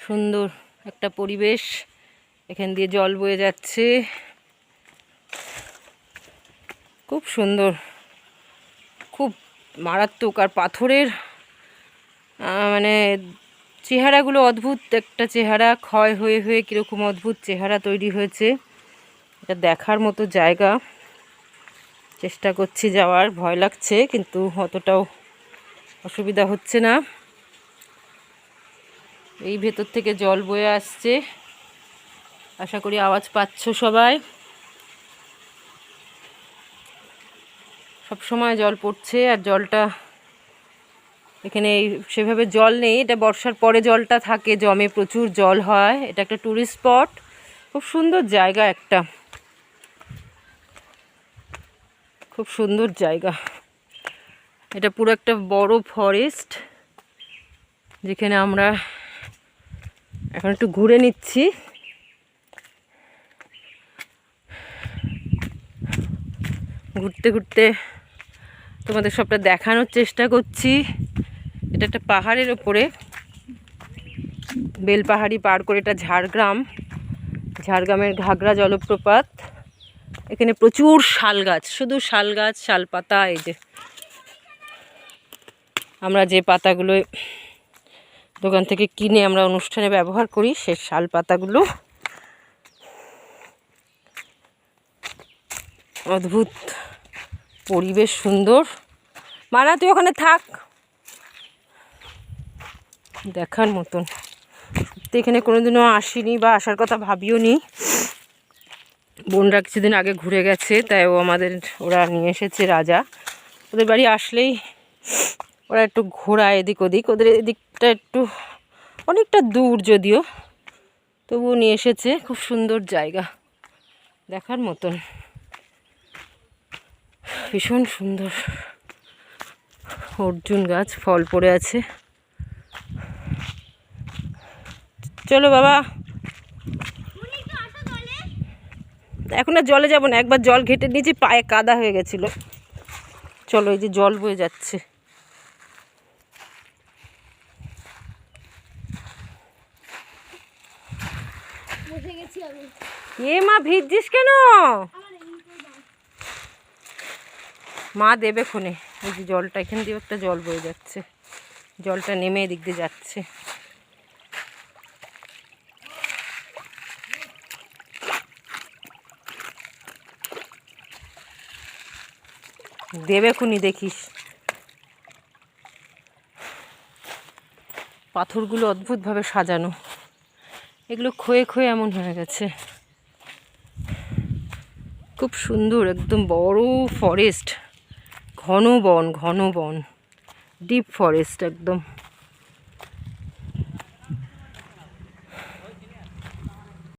সুন্দর একটা পরিবেশ। এখান দিয়ে জল বয়ে যাচ্ছে। খুব সুন্দর। খুব মারাত্মক আর পাথরের মানে চেহারাগুলো অদ্ভুত। একটা চেহারা ক্ষয় হয়ে হয়ে কীরকম অদ্ভুত চেহারা তৈরি হয়েছে। এটা দেখার মতো জায়গা। চেষ্টা করছি যাওয়ার, ভয় লাগছে, কিন্তু অতটাও অসুবিধা হচ্ছে না। এই ভেতর থেকে জল বয়ে আসছে। আশা করি আওয়াজ পাচ্ছ সবাই। সব সময় জল পড়ছে আর জলটা এখানে সেভাবে জল নেই। এটা বর্ষার পরে জলটা থাকে, জমে প্রচুর জল হয়। এটা একটা ট্যুরিস্ট স্পট খুব সুন্দর জায়গা একটা। খুব সুন্দর জায়গা। এটা পুরো একটা বড় ফরেস্ট যেখানে আমরা এখন একটু ঘুরে নিচ্ছি। ঘুরতে ঘুরতে তোমাদের সবটা দেখানোর চেষ্টা করছি। এটা একটা পাহাড়ের ওপরে। বেলপাহাড়ি পার করে এটা ঝাড়গ্রাম। ঝাড়গ্রামের ঘাগরা জলপ্রপাত। এখানে প্রচুর শাল গাছ, শুধু শাল গাছ, শাল পাতা, এই যে। আমরা যে পাতাগুলো দোকান থেকে কিনে আমরা অনুষ্ঠানে ব্যবহার করি সেই শাল পাতাগুলো। অদ্ভুত পরিবেশ সুন্দর। মানা তুই ওখানে থাক। দেখার মতন। তো এখানে কোনোদিনও আসিনি বা আসার কথা ভাবিও নি। বোনরা কিছুদিন আগে ঘুরে গেছে, তাই ও আমাদের, ওরা নিয়ে এসেছে রাজা। ওদের বাড়ি আসলেই ওরা একটু ঘোরায় এদিক ওদিক, ওদের এদিকটা একটু অনেকটা দূর যদিও। তবুও নিয়ে এসেছে, খুব সুন্দর জায়গা, দেখার মতন। ভীষণ সুন্দর। অর্জুন গাছ, ফল পড়ে আছে। চলো বাবা। এখন আর জলে যাব না, একবার জল ঘেটে নিয়েছি, পায়ে কাদা হয়ে গেছিল। চলো এই যে জল বয়ে যাচ্ছে। বসে গেছি আমি। এ মা ভিজছিস কেন। মা দেবে খুনে। এই যে জলটা এখান দিয়ে একটা জল বয়ে যাচ্ছে। জলটা নেমে এদিক দিয়ে যাচ্ছে। দেবে খুনি দেখিস। পাথরগুলো অদ্ভুতভাবে সাজানো। এগুলো ক্ষয়ে ক্ষয়ে এমন হয়ে গেছে। খুব সুন্দর, একদম বড় ফরেস্ট ঘন বন ঘন বন। ডিপ ফরেস্ট একদম।